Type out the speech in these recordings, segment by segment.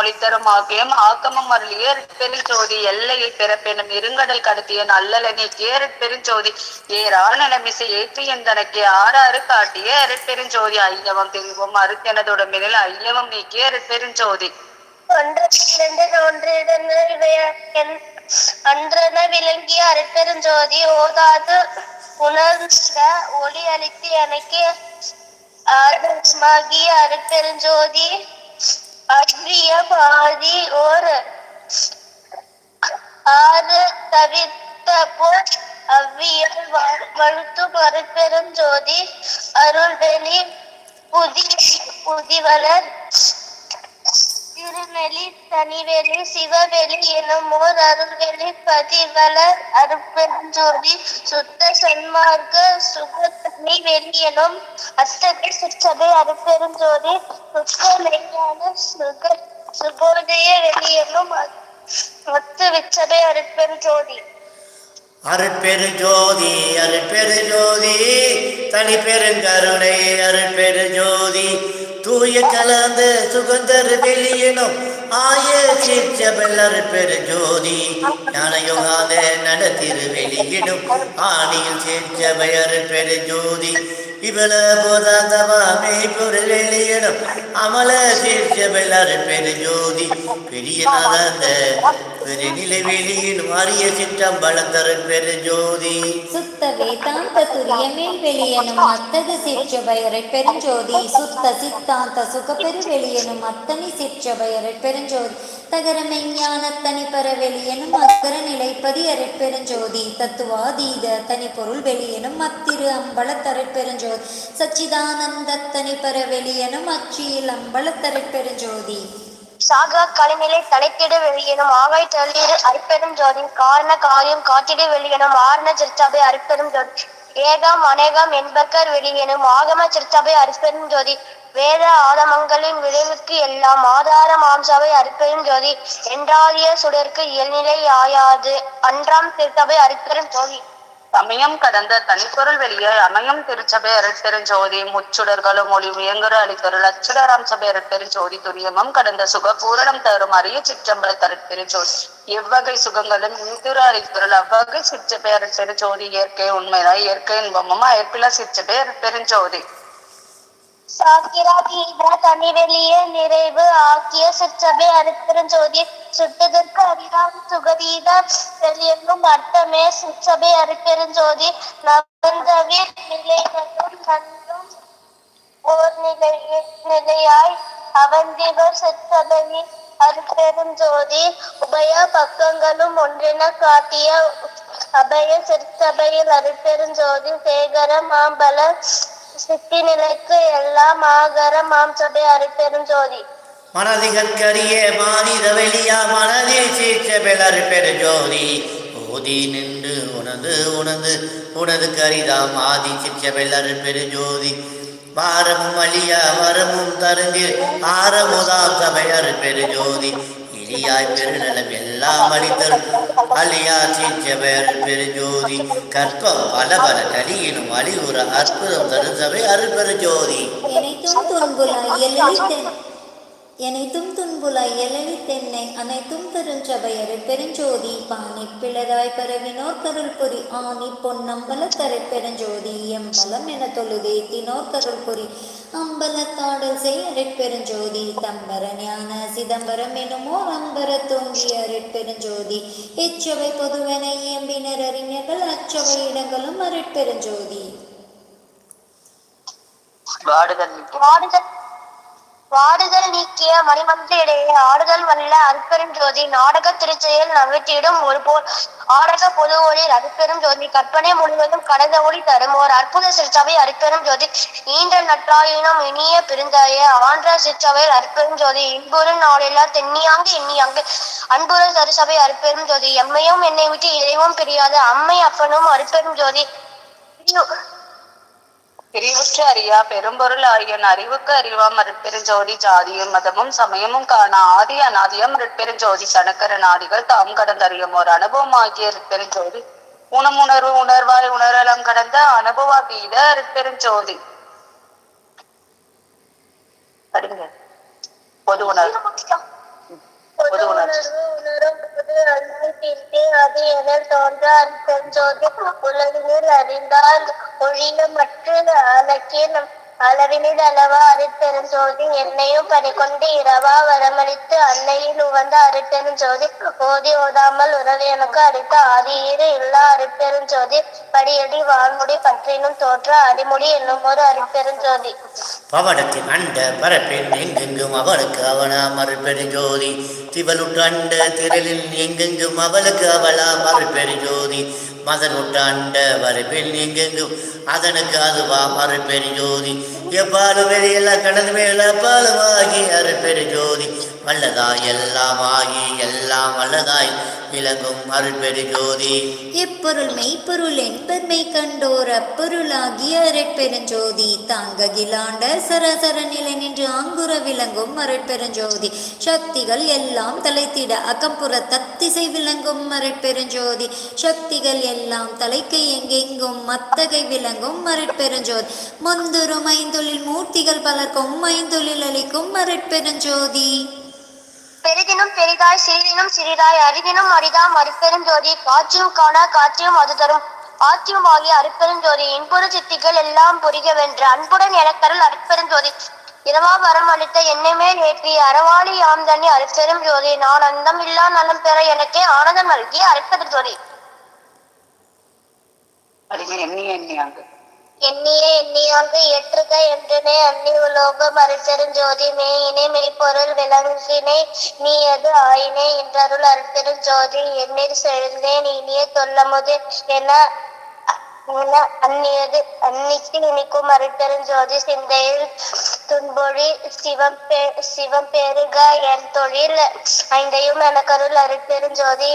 மொழித்தரும் ஆகியம் ஆக்கமம் அருளிய பெருஞ்சோதி எல்லையில் பிறப்பெனும் இருங்கடல் கடத்திய நல்லலனை நீக்கிய பெருஞ்சோதி ஏறான நிலமிசை ஏற்றி எந்தனக்கு ஆறாறு காட்டிய அருட்பெருஞ்சோதி ஐயவம் திரிவும் அருத்தனதுடம்பினில் ஐயவம் நீக்கிய அருட்பெருஞ்சோதி ஒன்று இரண்டு ஒன்றிடன அன்றன விளங்கிய அருட்பெருஞ்சோதி ஓதாது உணர்ந்த ஒளி அளித்து எனக்கு ஆதர்சமாகிய அருட்பெருஞ்சோதி அவ்விய பாதி ஓர் ஆறு தவித்த போல் அவ்வியல் வழுத்து ஜோதி அருள்வெளி புதி புதிவலர் திருநெலி தனிவேலி சிவவெளி எனும் ஓர் அருள்வெளி பதிவள அருப்பெருஞ்சோதி சுத்த சன்மார்க்க சுகத்தனி வெளி எனும் அத்தகை சிற்றபை அருப்பெருஞ்சோதி சுத்த மெய்யான சுக சுகோதய வெளி எனும் மத்து விச்சபை அருட்பெருஞ்சோதி அருட்பெரு ஜோதி அருட்பெரு ஜோதி தனி பெருங்கருணை அருட்பெரு ஜோதி தூய கலந்து சுகந்தர் வெளியினும். ஆய சிற்றபல் அருட்பெரு ஜோதி ஞான யோகாத நடத்திரு வெளியிடும் ஆணியில் சிற்றபை அருட்பெரு ஜோதி இவள போதாந்தமாமே பொருள் வெளியிடும் அமல சிற்றபல் அருட்பெரு ஜோதி பெரிய நாதந்த பெருநிலை வெளியிடும் அரிய சிற்றம்பலத்தருட் பெரு ஜோதி சுத்த வேதாந்த துரியமே வெளியனும் அத்தகு சிற்றபயரை பெருஞ்சோதி சுத்த சித்தாந்த சுகப்பெரு வெளியனும் அத்தனி சிற்றபயரை பெருஞ்சோதி. தகர மெஞ்ஞான தனி பர வெளியனும் அக்கர நிலைப்பதி அரைப்பெருஞ்சோதி தத்துவாதீத தனி பொருள் வெளியனும் அத்திரு அம்பலத்தரைப்பெருஞ்சோதி சச்சிதானந்த தனி பர வெளியனும் அச்சியில் அம்பலத்தரைப்பெருஞ்சோதி சாகா கலைநிலை தலைத்திடு வெளியனும் ஆகாய் தள்ளீர் அரிப்பெரும் ஜோதி காரண காரியம் காத்திடு வெளியனும் ஆரண சிற்சபை அரிப்பெரும் ஜோதி ஏகம் அநேகம் என்பக்கர் வெளியேனும். ஆகம சிற்சபை அருட்பெரும் ஜோதி வேத ஆதமங்களின் விளைவுக்கு எல்லாம் ஆதார மாம்சவை அருட்பெரும் ஜோதி என்றாதிய சுடருக்கு இயல்நிலை ஆயாது. அன்றாம் திருத்தபை அருட்பெரும் ஜோதி. சமயம் கடந்த தனிப்பொருள் வெளியே அமையும் திருச்சபை அருட்பெருஞ்சோதி முச்சுடர்களும் ஒளி உயங்குற அளித்தருள் அச்சுடராம் சபை அருட்பெருஞ்சோதி துரியமும் கடந்த சுக பூரணம் தரும் அரிய சிற்றம்பல தருட்பெருஞ்சோதி எவ்வகை சுகங்களும் இந்துரு அளித்தருள் அவ்வகை சிற்றபை அருட்பெருஞ்சோதி இயற்கை உண்மைதான் இயற்கை இன்பமும் அயற்பில சிற்றபை அருட்பெருஞ்சோதி. சாக்கிரா தீவிர தனிவெளிய நிறைவு ஆக்கிய சிற்றபை அருட்பெருஞ்சோதி சுட்டதற்கு அறியாம் சுகதீத வெளியெங்கும் அர்த்தமே. சிற்றபை அருட்பெருஞ்சோதி நவந்தவிர் நிலைகளும் நன்றும் ஓர் நிலை நிலையாய் அவந்திவர் சிற்றபையின் அருட்பெருஞ்சோதி உபய பக்கங்களும் ஒன்றென காட்டிய அபய சிற்றபையில் அருட்பெருஞ்சோதி சேகர மாம்பல சித்தி நிலைக்கு எல்லாம் ஆகர மாம்சபை அருட்பெருஞ்சோதி மனதிகற்கரிய மாநில வெளியா மனதில் சீற்ற பெலர் பெரு ஜோதி. ஓதி நின்று உனது உனது உனது கரிதாம் ஆதி சிற்ற பெலர் பெரு ஜோதி. பாரமும் அழியா வரமும் தருந்தில் ஆரமுதாம் சபையர் பெரு ஜோதி இலியாய் பெருநலம் எல்லாம் அளித்தரும் அழியா சீச்சபையர் பெரு கற்பம் பல பல கலியினும் அழிவுற அற்புதம் ஜோதி எனைத்தும் துன்புலாய் எழலித்தென் தென்னை அனைத்தும் பெருஞ்சபையரு பெருஞ்சோதி பானை பிளதாய் பரவினோர் கருள் பொறி ஆணி பொன்னம்பல தரை பெருஞ்சோதி எம்பலம் என தொழுதே தினோர் கருள் புரி அம்பலத்தாடல் செய் அரைப்பெருஞ்சோதி தம்பர ஞான சிதம்பரம் எனுமோர் அம்பர தோங்கிய அரைப்பெருஞ்சோதி இச்சவை பொதுவென இயம்பினர் அறிஞர்கள் அச்சவை இடங்களும் அரைப்பெருஞ்சோதி வாடுதல் வாடுதல் நீக்கிய மணிமந்திரிடையே ஆடுதல் வல்ல அருட்பெரும் ஜோதி நாடக திருச்செயல் நவிட்டிடும் ஒரு போல் ஆடக பொது ஒளி அருட்பெரும் ஜோதி கற்பனை முழுவதும் கடந்த ஒளி தரும் ஓர் அற்புத சிற்சபை அருட்பெரும் ஜோதி. ஈன்ற நற்றாயினம் இனிய பெருந்தாய ஆன்ற சிற்சபையில் அற்பெரும் ஜோதி. இன்புறு நாளில்லா தென்னியாங்கு எண்ணியாங்கு அன்புற தருசபை அருட்பெரும் ஜோதி. எம்மையும் என்னை விட்டு இறைவும் பிரியாத. அம்மை அப்பனும் அருப்பெரும் ஜோதி. பிரிவுற்று அறியா பெரும்பொருள் ஆகியன் அறிவுக்கு அறிவாம் அருட்பெருஞ்சோதி ஜாதியும் மதமும் சமயமும் காண. ஆதி அநாதியம் அருட்பெருஞ்சோதி சனக்கர நாடிகள் தாம் கடந்தறியும் ஒரு அனுபவம் ஆகிய அருட்பெருஞ்சோதி உணமுணர்வு உணர்வாய் உணரலம் கடந்த அனுபவ வீத அருட்பெருஞ்சோதி. படிங்க. பொது உணர்வு. தோன்ற அருட்பெருஞ்சோதி உலகு அறிந்தால் ஒழிய மற்ற அலக்கிய அளவினில் அளவா அருட்பெருஞ்சோதி என்னையும் பணிகொண்டு இரவா வரமளித்து அன்னையில் உவந்த அருட்பெருஞ்சோதி ஓதி ஓதாமல் உறவு எனக்கு அளித்த ஆதியீறு இல்லா அருட்பெருஞ்சோதி படியடி வான்முடி பற்றினும் தோற்ற அடிமுடி என்னும் ஒரு அருட்பெருஞ்சோதி பவனத்தின் அண்ட பரப்பின் எங்கெங்கும் அவளுக்கு அவனா மறுபெருஞ்சோதி திவலுட்டு அண்ட திரளில் எங்கெங்கும் அவளுக்கு அவளா மறுபெருஞ்சோதி மதனுற்ற அண்ட வரப்பில் எங்கெங்கும் அதனுக்கு அதுவா ஜோதி எப்பாலும் வெளியெல்லாம் கடந்து மேல பாலுமாகி ஜோதி வல்லதாய் எல்லாமாகி எல்லாம் வல்லதாய் விளங்கும் அருட்பெருஞ்சோதி எப்பொருள் மெய்ப்பொருள் என்பன்மை கண்டோர் அப்பொருளாகிய அரட்பெருஞ்சோதி தாங்க கிலாண்ட சரசர நிலை நின்று ஆங்குற விளங்கும் அருட்பெருஞ்சோதி சக்திகள் எல்லாம் தலைத்திட அகம்புற தத்திசை விளங்கும் அருட்பெருஞ்சோதி சக்திகள் எல்லாம் தலைக்கு எங்கெங்கும் மத்தகை விளங்கும் அருட்பெருஞ்சோதி முந்துரும் ஐந்தொழில் மூர்த்திகள் பலர்க்கும் ஐந்தொழில் அளிக்கும் அருட்பெருஞ்சோதி பெரிதினும் பெரிதாய் சிறிதினும் சிறிதாய் அரிதினும் அரிதாம் அருட்பெருஞ்சோதி காட்சியும் காணா காட்சியும் அது தரும். ஆத்தியும் ஆகிய அருட்பெருஞ்சோதி இன்புறு சித்திகள் எல்லாம் புரிகவென்று அன்புடன் எனக்கருள் அருட்பெருஞ்சோதி இரவா வரம் அளித்த என்னை மேல் ஏற்றி அறவாளி யாம் தண்ணி அருப்பெரும் ஜோதி நான் அந்தம் இல்லா நலம் பெற எனக்கே ஆனந்தம் நல்கிய அருட்பெருஞ்சோதி. அடிமை எண்ணியே எண்ணியாங்க எண்ணிய எண்ணியாக ஏற்றுக என்றனே அன்னி உலோகம் அருட்பெருஞ்சோதி மேயினை மெய்ப்பொருள் விலங்கினை நீ எது ஆயினே என்றருள் அருட்பெருஞ்சோதி எண்ணீர் செழுந்தேன் இனிய தொல்லமுது என அந்நியது அன்னிக்கு இனிக்கும் அருட்பெருஞ்சோதி சிந்தையில் துன்பொழி சிவம் பெ சிவம் பெருக என் தொழில் ஐந்தையும் எனக்கருள் அருட்பெருஞ்சோதி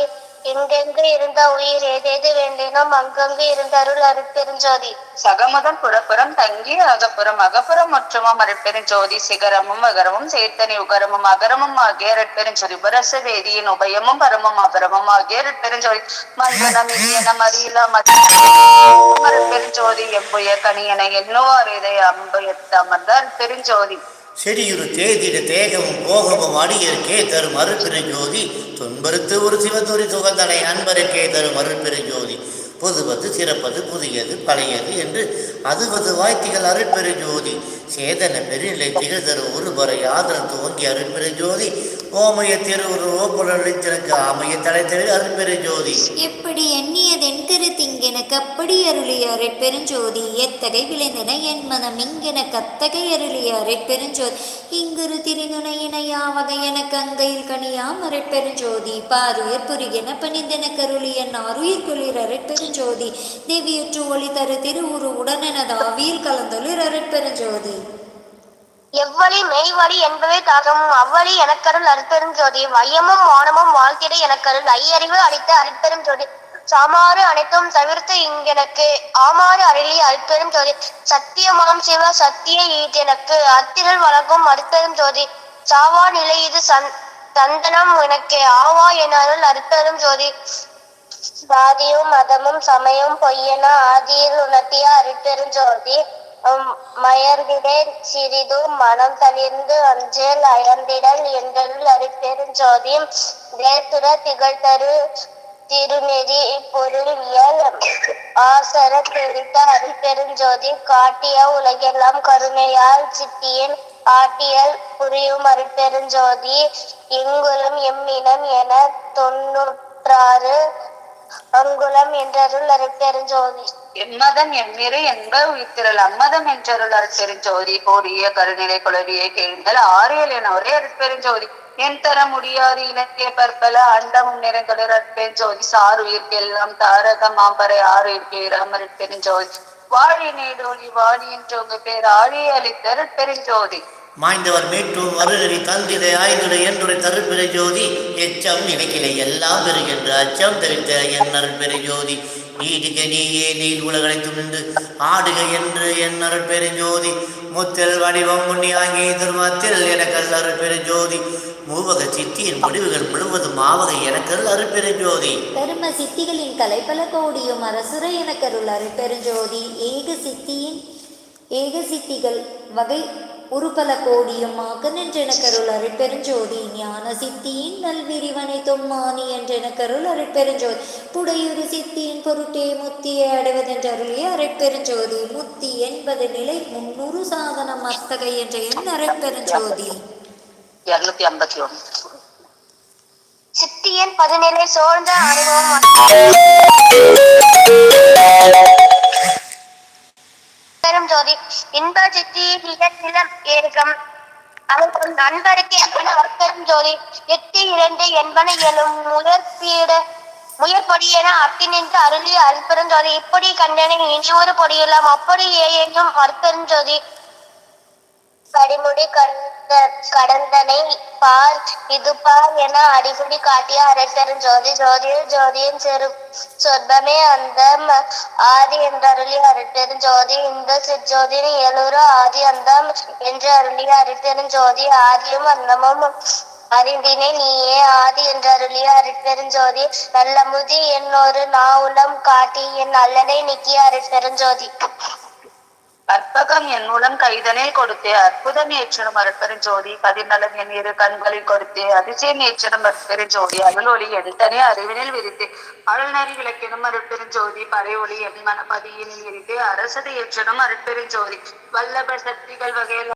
எங்கெங்கு இருந்த உயிர் ஏதேது வேண்டினோம் அங்கங்கு இருந்த அருள் அருட்பெருஞ்சோதி. சகமுதன் புறப்புறம் தங்கி அகப்புறம் அகப்புறம் முற்றமும் அருட்பெருஞ்சோதி சிகரமும் அகரமும் சேத்தனி உகரமும் அகரமும் ஆகிய அருட்பெருஞ்சோதி உபரச வேதியின் உபயமும் பரமும் அபரமும் ஆகிய அருட்பெருஞ்சோதி மந்தனம் இனியன மறியல அருட்பெருஞ்சோதி எம்புய கனியன என்னோர் இதை அம்பயத்த அமர்ந்த அருட்பெருஞ்சோதி. செடியுறு தேதிட தேகமும் போகமும் அடியற்கே தரும் மருள்பெருஜோதி துன்பருத்து ஒரு சிவத்துரி சுகந்தனை அன்பருக்கே தரும் அருட்பெருஞ்சோதி. புதுவது சிறப்பது புதியது பழையது என்று அது அதுவாய் திகழ் அருட்பெரு ஜோதி. சேதன பெருநிலை திகழ்தரு ஒருவரை ஆதரவு துவங்கி அருட்பெரு ஜோதி. ஓமைய திருவுரு ஓப்புலளித்தனுக்கு ஆமைய தலைத்தவிர அருட்பெருஞ்சோதி எப்படி எண்ணியதென் கருத்திங்கெனக்கு அப்படி அருளிய அருட்பெருஞ்சோதி எத்தகை விளைந்தன என் மனம் இங்கெனக்கு அத்தகை அருளிய அருட்பெருஞ்சோதி இங்குரு திருநுணையின யாவகை என அங்கையில் கனியாம் அருட்பெருஞ்சோதி பாருயர் புரிகென பணிந்தென கருளிய நாருயிர் குளிர் அருட்பெருஞ்சோதி திவ்யற்று ஒளி தரு திருவுரு உடனெனது ஆவியில் கலந்தொளிர் அருட்பெருஞ்சோதி எவ்வழி மெய்வழி என்பவை தாகமும் அவ்வழி எனக்கருள் அருட்பெரும் ஜோதி. வையமும் வானமும் வாழ்த்திட எனக்கருள். ஐயறிவு அளித்த அருட்பெரும் ஜோதி. சாமாறு அனைத்தும் தவிர்த்து இங்கெனக்கு. ஆமாறு அருளி அருட்பெரும் ஜோதி. சத்தியமாம் சிவ சத்திய ஈட்டெனக்கு. அத்திரல் வழங்கும் அருட்பெரும் ஜோதி. சாவா நிலை இது சந் தந்தனம் எனக்கு. ஆவா என அருள் அருட்பெரும் ஜோதி. சாதியும் மதமும் சமயம் பொய்யென ஆதியில் உணர்த்திய அருட்பெருஞ்சோதி உம் சிறிதும் மனம் தளிர்ந்து அஞ்சேல் அயர்ந்திடல் என்றருள் அருட்பெருஞ்சோதி தேத்துர திகழ்தரு திருநெறி பொருளியல் ஆசர தெரித்த அருட்பெருஞ்சோதி காட்டிய உலகெல்லாம் கருணையால் சித்தியின் ஆட்டியல் புரியும் அருட்பெருஞ்சோதி எங்குளும் எம்மினம் என தொன்னூற்றாறு அங்குளம் என்றருள் அருட்பெருஞ்சோதி. எம்மதம் எம்மிரு என்ப உயிர்த்திரள். அம்மதம் என்றருள் அருட்பெருஞ்சோதி. போரிய கருநிலை குளவியை கேளுங்கள். ஆரியல் என ஒரே அருட்பெருஞ்சோதி. என் தர முடியாது இலக்கிய பற்பல அண்டமும் நிறைந்தொடர் அருட்பெருஞ்சோதி. சார் உயிர்க்கெல்லாம் தாரக மாம்பரை ஆறு உயிர்க்கேராம் பெருஞ்சோதி வாழி நீடோழி வாணி என்று உங்க பேர் ஆழி அளித்த அருட்பெருஞ்சோதி. மாய்ந்தவர் மீட்டும் அருளறி தந்திரை ஆய்ந்துடை என்றுரை தருப்பிரை ஜோதி எச்சம் நினைக்கிலை எல்லாம் பெறுகின்ற அச்சம் தெரிந்த என் அருட்பெரு ஜோதி. நீடுக நீயே நீர் உலகனைத்தும் நின்று ஆடுக என்று என் பெருஞ்சோதி ஜோதி. முத்தல் வடிவம் முன்னியாங்கி திருமத்தில் எனக்கல் அருட்பெரு ஜோதி. மூவக சித்தியின் முடிவுகள் முழுவதும் மாவக எனக்கல் அருட்பெரு ஜோதி. பெரும சித்திகளின் கலைப்பல கோடியும் அரசுரை எனக்கருள் அருப்பெருஞ்சோதி ஏக சித்தியின் ஏக சித்திகள் வகை உருபல கோடியுமாக நின்றெனக்கருள் அருட்பெருஞ்சோதி ஞான சித்தியின் நல்விரிவனை தொம்மானி என்றெனக்கருள் அருட்பெருஞ்சோதி. புடையுறு சித்தியின் பொருட்டே முத்தியை அடைவதென்று அருளிய அருட்பெருஞ்சோதி முத்தி என்பது நிலை முன்னூறு சாதன மஸ்தகை என்ற என் அருட்பெருஞ்சோதி. இருநூத்தி ஐம்பத்தி சித்தியின் பதினிலை சோழ்ந்த அனுபவம் ஜோதி இன்ப சித்தி நிலம் ஏகம். அவர்கள் நண்பருக்கு என்பன வர்க்கரும் ஜோதி. எட்டு இரண்டு என்பன எழும் முயற்பீடு முயற்பொடி என அத்தி நின்று அருளி அல்பெரும் இப்படி கண்டனை இனி ஒரு பொடியெல்லாம் அப்படி ஏயெங்கும் அற்பெரும் ஜோதி. கடிமுடி கடந்த கடந்தனை பார் இது பார் என அடிமுடி காட்டிய அரசரும் ஜோதி ஜோதியில் ஜோதியின் சிறு சொர்பமே அந்த ஆதி என்று அருளிய அருட்பெரும் ஜோதி இந்த சிற்ஜோதியின் எழுறு ஆதி அந்தம் என்று அருளி அருட்பெரும் ஜோதி ஆதியும் அந்தமும் அறிந்தினை நீயே ஆதி என்று அருளிய அருட்பெரும் ஜோதி நல்லமுதி என்னொரு உலம் காட்டி என் அல்லனை நீக்கிய அருட்பெரும் அற்பகம் கற்பகம் என் மூலம் கைதனில் கொடுத்தே அற்புதம் ஏற்றனும் அருட்பெரும் ஜோதி. கதிர்நலம் என் இரு கண்களில் கொடுத்தே அதிசயம் ஏற்றனும் அருட்பெரும் ஜோதி. அருள் ஒளி எந்தனே அறிவினில் விரித்து. அருள்நறி விளக்கினும் அருட்பெரும் ஜோதி. பறை ஒளி என் மனப்பதியினில் விரித்து. அரசது ஏற்றனும் அருட்பெரும் ஜோதி. வல்லப சக்திகள் வகையில்